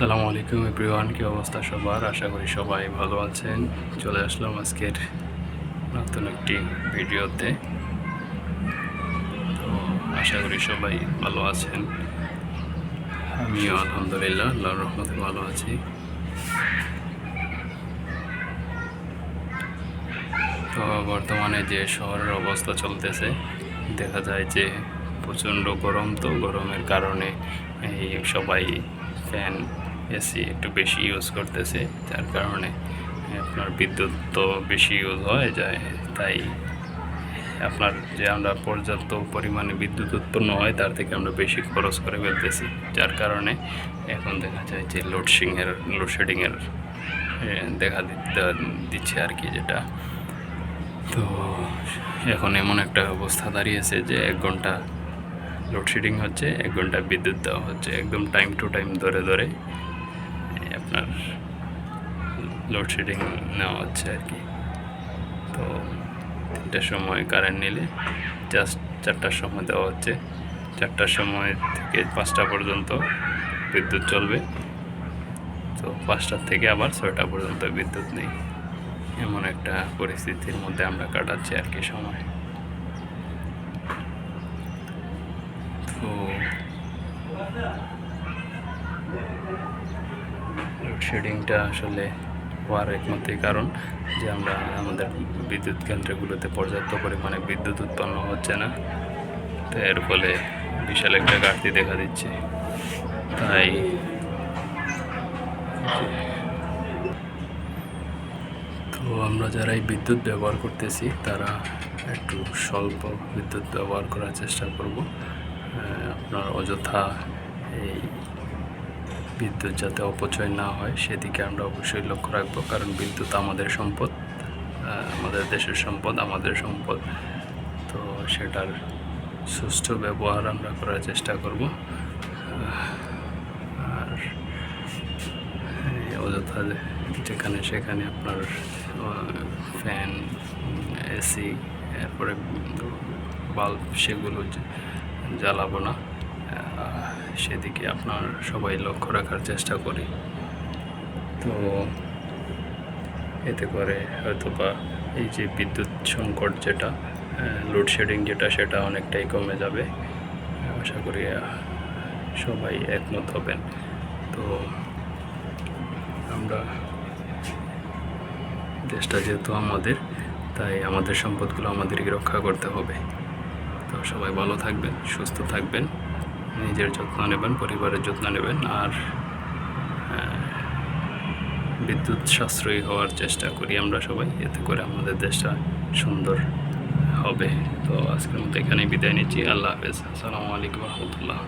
আসসালামু আলাইকুম এভরিওয়ান, কি অবস্থা সবার? আশা করি সবাই ভালো আছেন। চলে আসলাম আজকের নতুন একটি ভিডিওতে। তো আশা করি সবাই ভালো আছেন। আমিও আলহামদুলিল্লাহ, আল্লাহর রহমতে ভালো আছি। তো বর্তমানে যে শহরের অবস্থা চলতেছে, দেখা যায় যে প্রচণ্ড গরম তো গরমের কারণে এই সবাই ফ্যান এসি একটু বেশি ইউজ করতেছে, যার কারণে আপনার বিদ্যুৎ তো বেশি ইউজ হয়ে যায়, তাই আপনার যে আমরা পর্যাপ্ত পরিমাণে বিদ্যুৎ উৎপন্ন হয়, তার থেকে আমরা বেশি খরচ করে ফেলতেছি, যার কারণে এখন দেখা যায় যে লোডশিংয়ের লোডশেডিংয়ের দেখা দিতে দিচ্ছে আর কি যেটা। তো এখন এমন একটা অবস্থা দাঁড়িয়েছে যে এক ঘণ্টা লোডশেডিং হচ্ছে, এক ঘণ্টা বিদ্যুৎ দেওয়া হচ্ছে, একদম টাইম টু টাইম ধরে ধরে। আপনার লোডশেডিং নেওয়া হচ্ছে আর কি। তো তিনটার সময় কারেন্ট নিলে জাস্ট চারটার সময় দেওয়া হচ্ছে। চারটার সময় থেকে পাঁচটা পর্যন্ত বিদ্যুৎ চলবে। তো পাঁচটার থেকে আবার ছয়টা পর্যন্ত বিদ্যুৎ নেই। এমন একটা পরিস্থিতির মধ্যে আমরা কাটাচ্ছি আর কি সময়। তো লোডশেডিংটা আসলে হওয়ার একমাত্রই কারণ যে আমরা আমাদের বিদ্যুৎ কেন্দ্রগুলোতে পর্যাপ্ত পরিমাণে বিদ্যুৎ উৎপন্ন হচ্ছে না। তো এর ফলে বিশাল একটা ঘাটতি দেখা দিচ্ছে। তাই তো আমরা যারা এই বিদ্যুৎ ব্যবহার করতেছি, তারা একটু স্বল্প বিদ্যুৎ ব্যবহার করার চেষ্টা করব। আপনার অযথা এই বিদ্যুৎ যাতে অপচয় না হয়, সেদিকে আমরা অবশ্যই লক্ষ্য রাখব। কারণ বিদ্যুৎ আমাদের সম্পদ আমাদের দেশের সম্পদ, আমাদের সম্পদ। তো সেটার সুষ্ঠু ব্যবহার আমরা করার চেষ্টা করব। আর অযথা যেখানে সেখানে আপনার ফ্যান, এসি, এরপরে বাল্ব, সেগুলো জ্বালাবো না। সেদিকে আপনার সবাই লক্ষ্য রাখার চেষ্টা করি। তো এতে করে হয়তো বা এই যে বিদ্যুৎ সংকট যেটা লোডশেডিং যেটা, সেটা অনেকটাই কমে যাবে। আশা করি সবাই একমত হবেন। তো আমরা দেশটা যেহেতু আমাদের, তাই আমাদের সম্পদগুলো আমাদেরকে রক্ষা করতে হবে। তো সবাই ভালো থাকবেন, সুস্থ থাকবেন। নিজের যত্ন নেবেন, পরিবারের যত্ন নেবেন আর বিদ্যুৎ সাশ্রয়ী হওয়ার চেষ্টা করি আমরা সবাই। এতে করে আমাদের দেশটা সুন্দর হবে। তো আজকের মতো এখানেই বিদায় নিচ্ছি। আল্লাহ হাফেজ। আসসালামু আলাইকুম রহমতুল্লাহ।